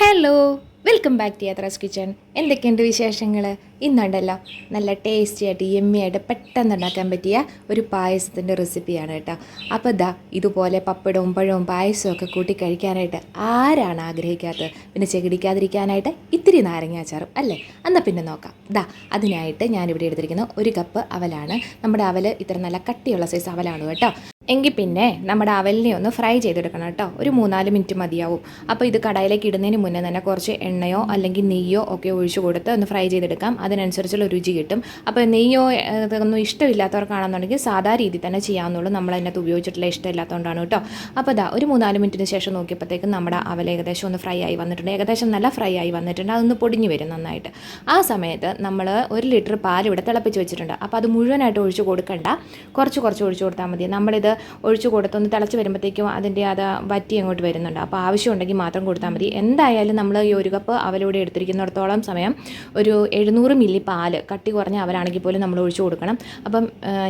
Hello welcome back to Yathra's kitchen എന്തൊക്കെയുണ്ട് വിശേഷങ്ങൾ ഇന്നുണ്ടല്ലോ. നല്ല ടേസ്റ്റി ആയിട്ട് യമ്മി ആയിട്ട് പെട്ടെന്ന് ഉണ്ടാക്കാൻ പറ്റിയ ഒരു പായസത്തിന്റെ റെസിപ്പിയാണ് കേട്ടോ. അപ്പോൾ ഇതാ ഇതുപോലെ പപ്പടവും പഴവും പായസവും ഒക്കെ കൂട്ടി കഴിക്കാനായിട്ട് ആരാണ് ആഗ്രഹിക്കാത്തത്? പിന്നെ ചെകിടിക്കാതിരിക്കാനായിട്ട് ഇത്തിരി നാരങ്ങാച്ചാറും അല്ലേ? എന്നാൽ പിന്നെ നോക്കാം. ഇതാ അതിനായിട്ട് ഞാനിവിടെ എടുത്തിരിക്കുന്ന ഒരു കപ്പ് അവലാണ്. നമ്മുടെ അവൽ ഇത്ര നല്ല കട്ടിയുള്ള സൈസ് അവലാണ് കേട്ടോ? എങ്കിൽ പിന്നെ നമ്മുടെ അവലിനെ ഒന്ന് ഫ്രൈ ചെയ്തെടുക്കണം കേട്ടോ. ഒരു മൂന്നാൽ മിനിറ്റ് മതിയാവും. അപ്പോൾ ഇത് കടയിലേക്ക് ഇടുന്നതിന് മുന്നേ തന്നെ കുറച്ച് എണ്ണയോ അല്ലെങ്കിൽ നെയ്യോ ഒക്കെ ഒഴിച്ചു കൊടുത്ത് ഒന്ന് ഫ്രൈ ചെയ്തെടുക്കാം. അതിനനുസരിച്ചുള്ള രുചി കിട്ടും. അപ്പോൾ നെയ്യോ ഇതൊന്നും ഇഷ്ടമില്ലാത്തവർക്കാണെന്നുണ്ടെങ്കിൽ സാധാ രീതി തന്നെ ചെയ്യാവുന്നുള്ളൂ നമ്മൾ അതിനകത്ത് ഉപയോഗിച്ചിട്ടുള്ള ഇഷ്ടമില്ലാത്തതുകൊണ്ടാണ് കേട്ടോ. അപ്പോൾ ഇതാ ഒരു മൂന്നാൽ മിനിറ്റിന് ശേഷം നോക്കിയപ്പോഴത്തേക്കും നമ്മുടെ അവൽ ഏകദേശം ഒന്ന് ഫ്രൈ ആയി വന്നിട്ടുണ്ട്. ഏകദേശം നല്ല ഫ്രൈ ആയി വന്നിട്ടുണ്ട്. അതൊന്ന് പൊടിഞ്ഞു വരും നന്നായിട്ട്. ആ സമയത്ത് നമ്മൾ ഒരു ലിറ്റർ പാൽ ഇവിടെ തിളപ്പിച്ച് വെച്ചിട്ടുണ്ട്. അപ്പോൾ അത് മുഴുവനായിട്ട് ഒഴിച്ച് കൊടുക്കണ്ട. കുറച്ച് കുറച്ച് ഒഴിച്ച് കൊടുത്താൽ മതി. നമ്മളിത് ഒഴിച്ച് കൊടുത്തൊന്ന് തിളച്ച് വരുമ്പോഴത്തേക്കും അതിന്റെ അത് വറ്റി അങ്ങോട്ട് വരുന്നുണ്ട്. അപ്പോൾ ആവശ്യമുണ്ടെങ്കിൽ മാത്രം കൊടുത്താൽ മതി. എന്തായാലും നമ്മൾ ഈ ഒരു കപ്പ് അവലൂടെ എടുത്തിരിക്കുന്നിടത്തോളം സമയം ഒരു എഴുന്നൂറ് മില്ലി പാൽ കട്ടി കുറഞ്ഞ അവലാണെങ്കിൽ പോലും നമ്മൾ ഒഴിച്ചു കൊടുക്കണം. അപ്പം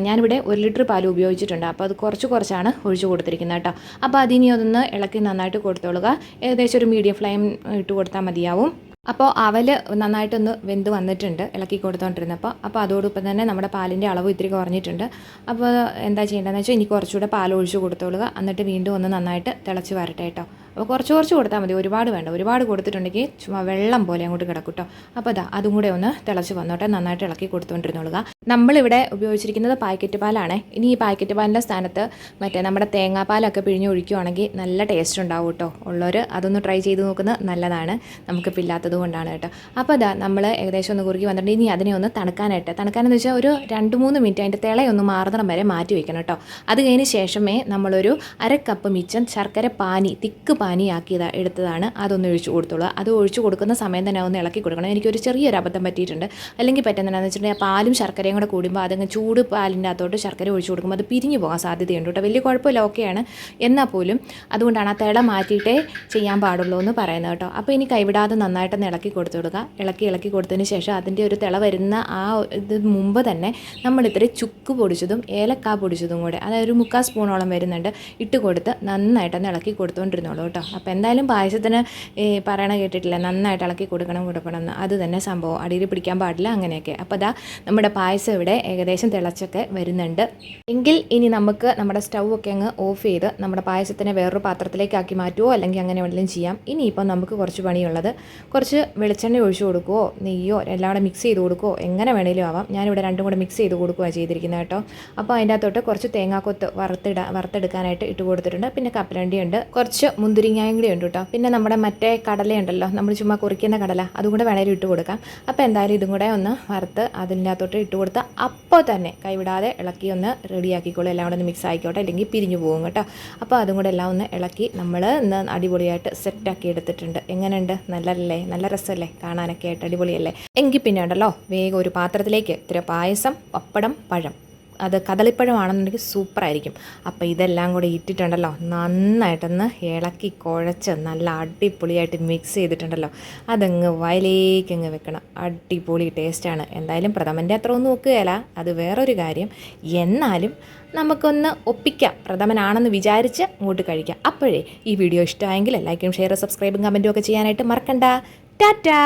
ഞാനിവിടെ ഒരു ലിറ്റർ പാൽ ഉപയോഗിച്ചിട്ടുണ്ട്. അപ്പോൾ അത് കുറച്ച് കുറച്ചാണ് ഒഴിച്ച് കൊടുത്തിരിക്കുന്നത് കേട്ടോ. അപ്പോൾ അതിനി അതൊന്ന് ഇളക്കി നന്നായിട്ട് കൊടുത്തോളുക. ഏകദേശം ഒരു മീഡിയം ഫ്ലെയിം ഇട്ട് കൊടുത്താൽ മതിയാവും. അപ്പോൾ അവൽ നന്നായിട്ടൊന്ന് വെന്ത് വന്നിട്ടുണ്ട് ഇളക്കി കൊടുത്തോണ്ടിരുന്നപ്പോൾ അപ്പോൾ അതോടൊപ്പം തന്നെ നമ്മുടെ പാലിന്റെ അളവ് ഇത്തിരി കുറഞ്ഞിട്ടുണ്ട്. അപ്പോൾ എന്താ ചെയ്യേണ്ടതെന്ന് വെച്ചാൽ ഇനി കുറച്ചുകൂടെ പാൽ ഒഴിച്ച് കൊടുത്തോളുക. എന്നിട്ട് വീണ്ടും ഒന്ന് നന്നായിട്ട് തിളച്ച് വരട്ടെ കേട്ടോ. അപ്പോൾ കുറച്ച് കുറച്ച് കൊടുത്താൽ മതി. ഒരുപാട് വേണ്ട. ഒരുപാട് കൊടുത്തിട്ടുണ്ടെങ്കിൽ ചുമ്മാ വെള്ളം പോലെ അങ്ങോട്ട് കിടക്കും കേട്ടോ. അപ്പോൾ അതാ അതും കൂടെ ഒന്ന് തിളച്ച് വന്നോട്ടെ. നന്നായിട്ട് ഇളക്കി കൊടുത്തുകൊണ്ടിരുന്നോളുക നമ്മളിവിടെ ഉപയോഗിച്ചിരിക്കുന്നത് പാക്കറ്റ് പാലാണ്. ഇനി ഈ പാക്കറ്റ് പാലിന്റെ സ്ഥാനത്ത് മറ്റേ നമ്മുടെ തേങ്ങാപ്പാലൊക്കെ പിഴിഞ്ഞ് ഒഴിക്കുകയാണെങ്കിൽ നല്ല ടേസ്റ്റ് ഉണ്ടാവും കേട്ടോ. ഉള്ളവർ അതൊന്ന് ട്രൈ ചെയ്ത് നോക്കുന്നത് നല്ലതാണ്. നമുക്ക് ഇല്ലാത്തത് കൊണ്ടാണ് കേട്ടോ. അപ്പോൾ അതാ നമ്മൾ ഏകദേശം ഒന്ന് കുറുക്കി വന്നിട്ടുണ്ട്. ഇനി അതിനെ ഒന്ന് തണുക്കാനായിട്ട്. തണുക്കാനെന്ന് വെച്ചാൽ ഒരു രണ്ട് മൂന്ന് മിനിറ്റ് അതിന്റെ തിളയൊന്ന് മാറുന്നിടം വരെ മാറ്റി വെക്കണം കേട്ടോ. അത് കഴിഞ്ഞ് ശേഷമേ നമ്മളൊരു അര കപ്പ് മിച്ചം ശർക്കര പാനി തിക്ക് പാനിയാക്കിയത് എടുത്തതാണ്. അതൊന്ന് ഒഴിച്ചു കൊടുത്തോളൂ അത് ഒഴിച്ചു കൊടുക്കുന്ന സമയം തന്നെ ഒന്ന് ഇളക്കി കൊടുക്കണം. എനിക്കൊരു ചെറിയൊരു അബദ്ധം പറ്റിയിട്ടുണ്ട്. അല്ലെങ്കിൽ പറ്റുന്നതെന്ന് വെച്ചിട്ടുണ്ടെങ്കിൽ പാലും ശർക്കരയും കൂടെ കൂടുമ്പോൾ അതങ്ങ് ചൂട് പാലിന്റെ അകത്തോട്ട് ശർക്കര ഒഴിച്ചു കൊടുക്കുമ്പോൾ അത് പിരിഞ്ഞു പോകാൻ സാധ്യതയുണ്ട് കേട്ടോ. വലിയ കുഴപ്പമില്ല ഓക്കെയാണ്. എന്നാൽ പോലും അതുകൊണ്ടാണ് ആ തിള മാറ്റിയിട്ടേ ചെയ്യാൻ പാടുള്ളൂ എന്ന് പറയുന്നത് കേട്ടോ. അപ്പോൾ ഇനി കൈവിടാതെ നന്നായിട്ടൊന്ന് ഇളക്കി കൊടുത്തു കൊടുക്കുക ഇളക്കി ഇളക്കി കൊടുത്തതിന് ശേഷം അതിന്റെ ഒരു തിള വരുന്ന ആ ഇത് മുമ്പ് തന്നെ നമ്മൾ ചുക്ക് പൊടിച്ചതും ഏലക്ക പൊടിച്ചതും കൂടെ അതായത് ഒരു മുക്കാൽ സ്പൂണോളം വരുന്നുണ്ട് ഇട്ട് കൊടുത്ത് നന്നായിട്ടൊന്ന് ഇളക്കി കൊടുത്തുകൊണ്ടിരുന്നോളൂ കേട്ടോ. അപ്പോൾ എന്തായാലും പായസത്തിന് പറയണ കേട്ടിട്ടില്ല നന്നായിട്ട് ഇളക്കി കൊടുക്കണം കൊടുക്കണം എന്ന്. അത് തന്നെ സംഭവം. അടിയിൽ പിടിക്കാൻ പാടില്ല അങ്ങനെയൊക്കെ. അപ്പോൾ അതാ നമ്മുടെ പായസം ഇവിടെ ഏകദേശം തിളച്ചൊക്കെ വരുന്നുണ്ട്. എങ്കിൽ ഇനി നമുക്ക് നമ്മുടെ സ്റ്റൗ ഒക്കെ അങ്ങ് ഓഫ് ചെയ്ത് നമ്മുടെ പായസത്തിനെ വേറൊരു പാത്രത്തിലേക്ക് ആക്കി മാറ്റുമോ അല്ലെങ്കിൽ അങ്ങനെ വല്ലതും ചെയ്യാം. ഇനിയിപ്പോൾ നമുക്ക് കുറച്ച് പണിയുള്ളത്. കുറച്ച് വെളിച്ചെണ്ണ ഒഴിച്ചു കൊടുക്കുമോ നെയ്യോ എല്ലാം കൂടെ മിക്സ് ചെയ്ത് കൊടുക്കുമോ എങ്ങനെ വേണേലും ആവാം. ഞാനിവിടെ രണ്ടും കൂടെ മിക്സ് ചെയ്ത് കൊടുക്കുകയാണ് ചെയ്തിരിക്കുന്നത് കേട്ടോ. അപ്പോൾ അതിന്റെ അകത്തോട്ട് കുറച്ച് തേങ്ങാക്കൊത്ത് വറുത്തിട വറുത്തെടുക്കാനായിട്ട് ഇട്ട് കൊടുത്തിട്ടുണ്ട്. പിന്നെ കപ്പലണ്ടി ഉണ്ട് കുറച്ച് മുന്തിരിങ്ങായും കൂടി ഉണ്ട് കേട്ടോ. പിന്നെ നമ്മുടെ മറ്റേ കടലയുണ്ടല്ലോ. നമ്മൾ ചുമ്മാ കുറിക്കുന്ന കടല. അതും കൂടെ വേണേലും ഇട്ട് കൊടുക്കാം. അപ്പോൾ എന്തായാലും ഇതും കൂടെ ഒന്ന് വറുത്ത് അതിന്റെ അകത്തോട്ട് ഇട്ട് കൊടുത്ത് അപ്പോൾ തന്നെ കൈവിടാതെ ഇളക്കി ഒന്ന് റെഡിയാക്കിക്കോളൂ. എല്ലാം കൂടെ ഒന്ന് മിക്സ് ആയിക്കോട്ടെ. അല്ലെങ്കിൽ പിരിഞ്ഞു പോകും കേട്ടോ. അപ്പോൾ അതും കൂടെ എല്ലാം ഒന്ന് ഇളക്കി നമ്മൾ ഇന്ന് അടിപൊളിയായിട്ട് സെറ്റാക്കി എടുത്തിട്ടുണ്ട്. എങ്ങനെയുണ്ട്? നല്ലല്ലേ നല്ല രസമല്ലേ? കാണാനൊക്കെ ആയിട്ട് അടിപൊളിയല്ലേ? എങ്കിൽ പിന്നെ ഉണ്ടല്ലോ വേഗം ഒരു പാത്രത്തിലേക്ക് ഇത്തിരി പായസം പപ്പടം പഴം. അത് കദളിപ്പഴമാണെന്നുണ്ടെങ്കിൽ സൂപ്പറായിരിക്കും. അപ്പോൾ ഇതെല്ലാം കൂടി ഇട്ടിട്ടുണ്ടല്ലോ. നന്നായിട്ടൊന്ന് ഇളക്കി കുഴച്ച് നല്ല അടിപൊളിയായിട്ട് മിക്സ് ചെയ്തിട്ടുണ്ടല്ലോ. അതങ്ങ് വയലേക്കങ്ങ് വെക്കണം. അടിപൊളി ടേസ്റ്റാണ്. എന്തായാലും പ്രഥമന്റെ അത്ര ഒന്നും നോക്കുകയില്ല അത് വേറൊരു കാര്യം. എന്നാലും നമുക്കൊന്ന് ഒപ്പിക്കാം. പ്രഥമനാണെന്ന് വിചാരിച്ച് അങ്ങോട്ട് കഴിക്കാം. അപ്പോഴേ ഈ വീഡിയോ ഇഷ്ടമായെങ്കിൽ ലൈക്കും ഷെയറും സബ്സ്ക്രൈബും കമന്റും ഒക്കെ ചെയ്യാനായിട്ട് മറക്കണ്ട. ടാറ്റാ!